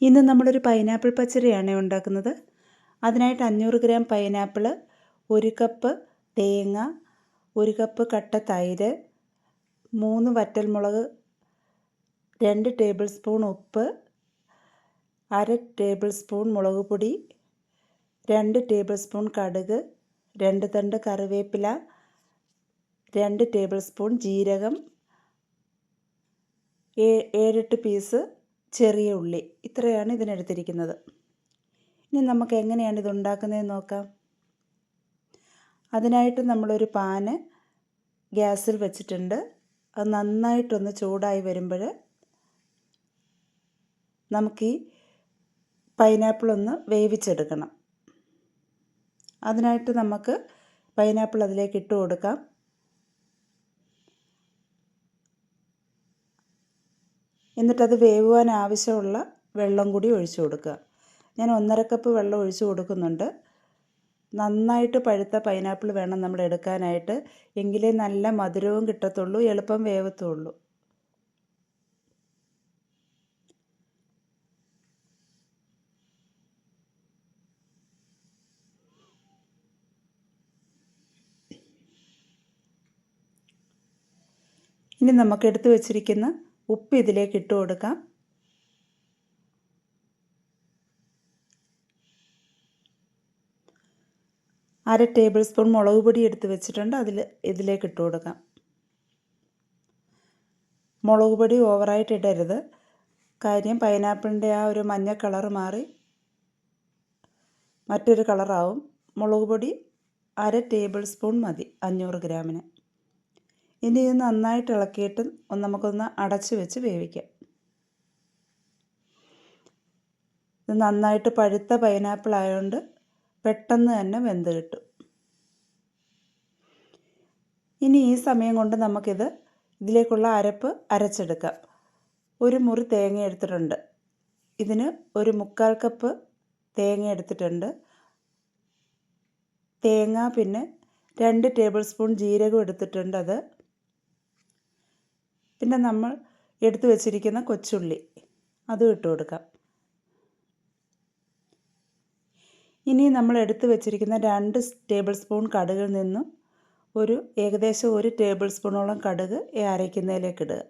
ഇന്ന് നമ്മളൊരു പൈനാപ്പിൾ പച്ചടിയാണ് ഉണ്ടാക്കുന്നത്. അതിനായിട്ട് അഞ്ഞൂറ് ഗ്രാം പൈനാപ്പിൾ ഒരു കപ്പ് തേങ്ങ ഒരു കപ്പ് കട്ട തൈര് മൂന്ന് വറ്റൽമുളക് രണ്ട് ടേബിൾ സ്പൂൺ ഉപ്പ് അര ടേബിൾ സ്പൂൺ മുളക് പൊടി രണ്ട് ടേബിൾ സ്പൂൺ കടുക് രണ്ട് തണ്ട് കറിവേപ്പില രണ്ട് ടേബിൾ സ്പൂൺ ജീരകം ഏഴെട്ട് പീസ് ചെറിയ ഉള്ളി. ഇത്രയാണ് ഇതിനെടുത്തിരിക്കുന്നത്. ഇനി നമുക്ക് എങ്ങനെയാണ് ഇത് ഉണ്ടാക്കുന്നതെന്ന് നോക്കാം. അതിനായിട്ട് നമ്മളൊരു പാന് ഗ്യാസിൽ വെച്ചിട്ടുണ്ട്. അത് നന്നായിട്ടൊന്ന് ചൂടായി വരുമ്പോൾ നമുക്ക് ഈ പൈനാപ്പിൾ ഒന്ന് വേവിച്ചെടുക്കണം. അതിനായിട്ട് നമുക്ക് പൈനാപ്പിൾ അതിലേക്ക് ഇട്ട് കൊടുക്കാം. എന്നിട്ടത് വേവുവാൻ ആവശ്യമുള്ള വെള്ളം കൂടി ഒഴിച്ചു കൊടുക്കുക. ഞാൻ ഒന്നര കപ്പ് വെള്ളം ഒഴിച്ചു കൊടുക്കുന്നുണ്ട്. നന്നായിട്ട് പഴുത്ത പൈനാപ്പിൾ വേണം നമ്മൾ എടുക്കാനായിട്ട്. എങ്കിലേ നല്ല മധുരവും കിട്ടത്തുള്ളൂ എളുപ്പം വേവത്തുള്ളൂ. ഇനി നമുക്ക് എടുത്തു വച്ചിരിക്കുന്ന ഉപ്പ് ഇതിലേക്ക് ഇട്ട് കൊടുക്കാം. അര ടേബിൾ സ്പൂൺ മുളക് പൊടി എടുത്ത് വെച്ചിട്ടുണ്ട്. അതിൽ ഇതിലേക്ക് ഇട്ട് കൊടുക്കാം. മുളക് പൊടി ഓവറായിട്ട് ഇടരുത്. കാര്യം പൈനാപ്പിളിന്റെ ആ ഒരു മഞ്ഞ കളർ മാറി മറ്റൊരു കളറാവും. മുളക് പൊടി അര ടേബിൾ സ്പൂൺ മതി അഞ്ഞൂറ് ഗ്രാമിന്. ഇനി ഇത് നന്നായിട്ട് ഇളക്കിയിട്ട് നമുക്കൊന്ന് അടച്ച് വെച്ച് വേവിക്കാം. ഇത് നന്നായിട്ട് പഴുത്ത പൈനാപ്പിൾ ആയതുകൊണ്ട് പെട്ടെന്ന് തന്നെ വെന്ത് കിട്ടും. ഇനി ഈ സമയം കൊണ്ട് നമുക്കിത് ഇതിലേക്കുള്ള അരപ്പ് അരച്ചെടുക്കാം. ഒരു മുറി തേങ്ങ എടുത്തിട്ടുണ്ട്. ഇതിന് ഒരു മുക്കാൽ കപ്പ് തേങ്ങ എടുത്തിട്ടുണ്ട്. തേങ്ങ പിന്നെ രണ്ട് ടേബിൾ സ്പൂൺ ജീരകം എടുത്തിട്ടുണ്ട് അത്. പിന്നെ നമ്മൾ എടുത്തു വച്ചിരിക്കുന്ന കൊച്ചുള്ളി അതും ഇട്ട് കൊടുക്കാം. ഇനി നമ്മൾ എടുത്തു വച്ചിരിക്കുന്ന രണ്ട് ടേബിൾ സ്പൂൺ കടുകിൽ നിന്നും ഒരു ഏകദേശം ഒരു ടേബിൾ സ്പൂണോളം കടുക് അരയ്ക്കുന്നതിലേക്ക് ഇടുക.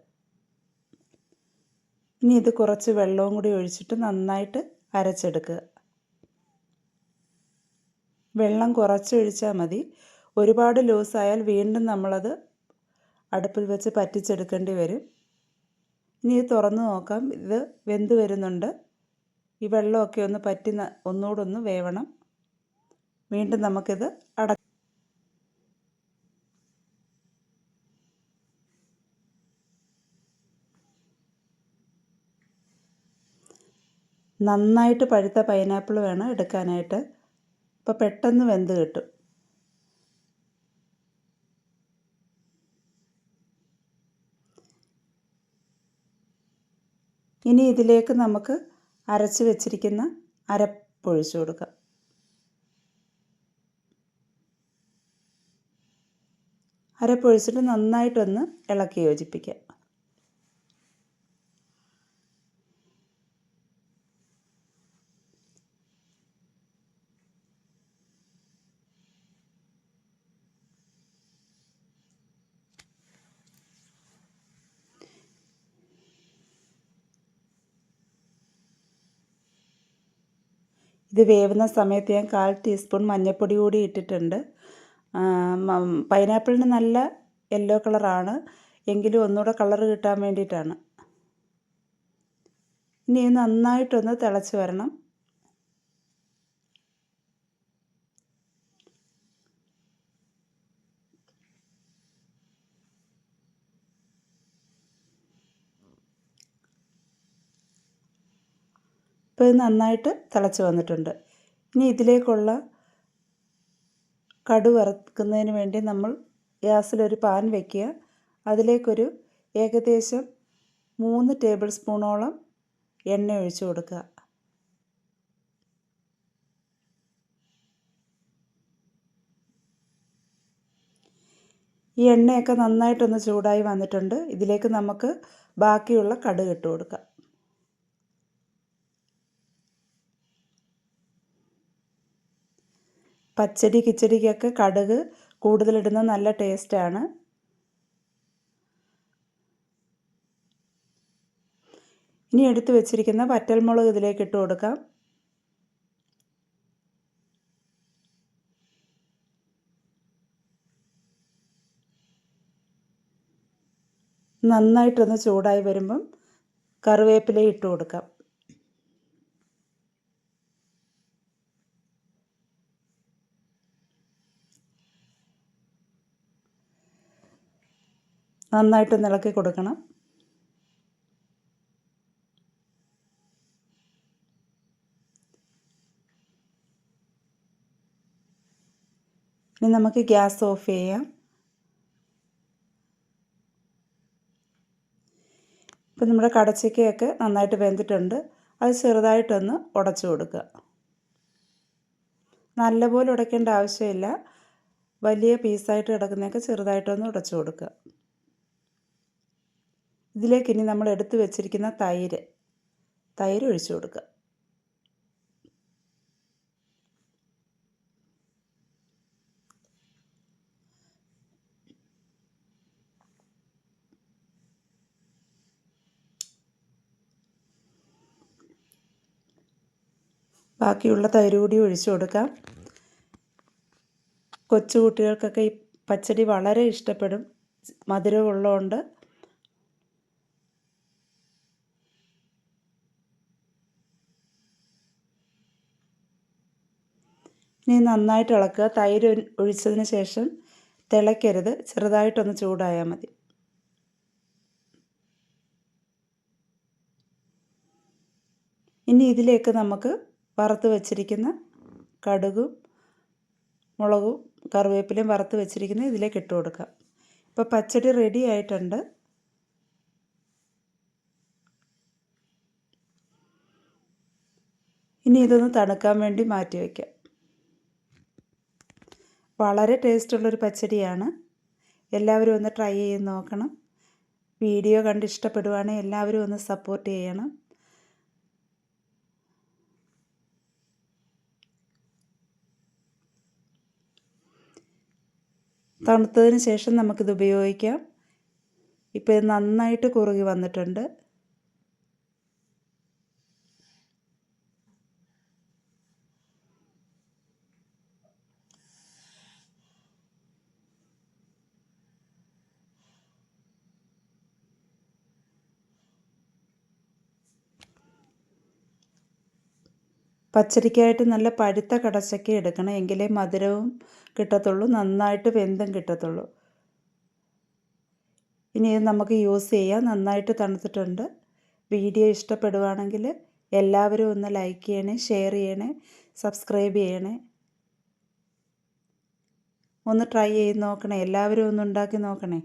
ഇനി ഇത് കുറച്ച് വെള്ളവും കൂടി ഒഴിച്ചിട്ട് നന്നായിട്ട് അരച്ചെടുക്കുക. വെള്ളം കുറച്ച് ഒഴിച്ചാൽ മതി. ഒരുപാട് ലൂസായാൽ വീണ്ടും നമ്മളത് അടുപ്പിൽ വെച്ച് പറ്റിച്ചെടുക്കേണ്ടി വരും. ഇനി ഇത് തുറന്ന് നോക്കാം. ഇത് വെന്ത് വരുന്നുണ്ട്. ഈ വെള്ളമൊക്കെ ഒന്ന് പറ്റി ഒന്നുകൂടെ ഒന്ന് വേവണം. വീണ്ടും നമുക്കിത് അട നന്നായിട്ട് പഴുത്ത പൈനാപ്പിൾ വേണം എടുക്കാനായിട്ട്. അപ്പോൾ പെട്ടെന്ന് വെന്ത് കിട്ടും. ഇനി ഇതിലേക്ക് നമുക്ക് അരച്ച് വെച്ചിരിക്കുന്ന അരപ്പൊഴിച്ചു കൊടുക്കാം. അരപ്പൊഴിച്ചിട്ട് നന്നായിട്ടൊന്ന് ഇളക്കി യോജിപ്പിക്കാം. ഇത് വേവുന്ന സമയത്ത് ഞാൻ കാൽ ടീസ്പൂൺ മഞ്ഞൾപ്പൊടി കൂടി ഇട്ടിട്ടുണ്ട്. പൈനാപ്പിളിന് നല്ല യെല്ലോ കളറാണ്. എങ്കിലും ഒന്നുകൂടെ കളർ കിട്ടാൻ വേണ്ടിയിട്ടാണ്. ഇനി നന്നായിട്ടൊന്ന് തിളച്ച് വരണം. ഇപ്പോൾ ഇത് നന്നായിട്ട് തിളച്ച് വന്നിട്ടുണ്ട്. ഇനി ഇതിലേക്കുള്ള കടു വറുക്കുന്നതിന് വേണ്ടി നമ്മൾ ഗ്യാസിലൊരു പാൻ വയ്ക്കുക അതിലേക്കൊരു ഏകദേശം മൂന്ന് ടേബിൾ സ്പൂണോളം എണ്ണ ഒഴിച്ചു കൊടുക്കുക. ഈ എണ്ണയൊക്കെ നന്നായിട്ടൊന്ന് ചൂടായി വന്നിട്ടുണ്ട്. ഇതിലേക്ക് നമുക്ക് ബാക്കിയുള്ള കടുക് ഇട്ട് കൊടുക്കാം. പച്ചടി കിച്ചടിക്കൊക്കെ കടുക് കൂടുതലിടുന്നത് നല്ല ടേസ്റ്റാണ്. ഇനി എടുത്തു വെച്ചിരിക്കുന്ന വറ്റൽമുളക് ഇതിലേക്ക് ഇട്ട് കൊടുക്കാം. നന്നായിട്ടൊന്ന് ചൂടായി വരുമ്പം കറിവേപ്പില ഇട്ട് കൊടുക്കാം. നന്നായിട്ട് ഇളക്കി കൊടുക്കണം. ഇനി നമുക്ക് ഗ്യാസ് ഓഫ് ചെയ്യാം. ഇപ്പം നമ്മുടെ കടച്ചക്കയൊക്കെ നന്നായിട്ട് വെന്തിട്ടുണ്ട്. അത് ചെറുതായിട്ടൊന്ന് ഉടച്ചു കൊടുക്കുക. നല്ലപോലെ ഉടയ്ക്കേണ്ട ആവശ്യമില്ല. വലിയ പീസായിട്ട് കിടക്കുന്നതൊക്കെ ചെറുതായിട്ടൊന്ന് ഉടച്ചു കൊടുക്കുക. ഇതിലേക്ക് ഇനി നമ്മൾ എടുത്തു വെച്ചിരിക്കുന്ന തൈര് തൈര് ഒഴിച്ചു കൊടുക്കുക. ബാക്കിയുള്ള തൈര് കൂടി ഒഴിച്ചു കൊടുക്കാം. കൊച്ചു കുട്ടികൾക്കൊക്കെ ഈ പച്ചടി വളരെ ഇഷ്ടപ്പെടും. മധുരം ഇനി നന്നായിട്ട് ഇളക്കുക. തൈര് ഒഴിച്ചതിന് ശേഷം തിളയ്ക്കരുത്. ചെറുതായിട്ടൊന്ന് ചൂടായാൽ മതി. ഇനി ഇതിലേക്ക് നമുക്ക് വറുത്ത് വച്ചിരിക്കുന്ന കടുകും മുളകും കറിവേപ്പിലയും വറുത്ത് വെച്ചിരിക്കുന്ന ഇതിലേക്ക് ഇട്ട് കൊടുക്കാം ഇപ്പോൾ പച്ചടി റെഡി ആയിട്ടുണ്ട്. ഇനി ഇതൊന്ന് തണുക്കാൻ വേണ്ടി മാറ്റി വയ്ക്കാം. വളരെ ടേസ്റ്റുള്ളൊരു പച്ചടിയാണ്. എല്ലാവരും ഒന്ന് ട്രൈ ചെയ്ത് നോക്കണം. വീഡിയോ കണ്ട് ഇഷ്ടപ്പെടുവാണെങ്കിൽ എല്ലാവരും ഒന്ന് സപ്പോർട്ട് ചെയ്യണം. തണുത്തതിന് ശേഷം നമുക്കിത് ഉപയോഗിക്കാം. ഇപ്പോൾ ഇത് നന്നായിട്ട് കുറുകി വന്നിട്ടുണ്ട്. പച്ചടിക്കായിട്ട് നല്ല പഴുത്ത കടച്ചക്ക എടുക്കണം എങ്കിലേ മധുരവും കിട്ടത്തുള്ളൂ നന്നായിട്ട് വെന്തും കിട്ടത്തുള്ളൂ. ഇനി ഇത് നമുക്ക് യൂസ് ചെയ്യാം നന്നായിട്ട് തണുത്തിട്ടുണ്ട്. വീഡിയോ ഇഷ്ടപ്പെടുവാണെങ്കിൽ എല്ലാവരും ഒന്ന് ലൈക്ക് ചെയ്യണേ ഷെയർ ചെയ്യണേ സബ്സ്ക്രൈബ് ചെയ്യണേ. ഒന്ന് ട്രൈ ചെയ്ത് നോക്കണേ എല്ലാവരും ഒന്ന് ഉണ്ടാക്കി നോക്കണേ.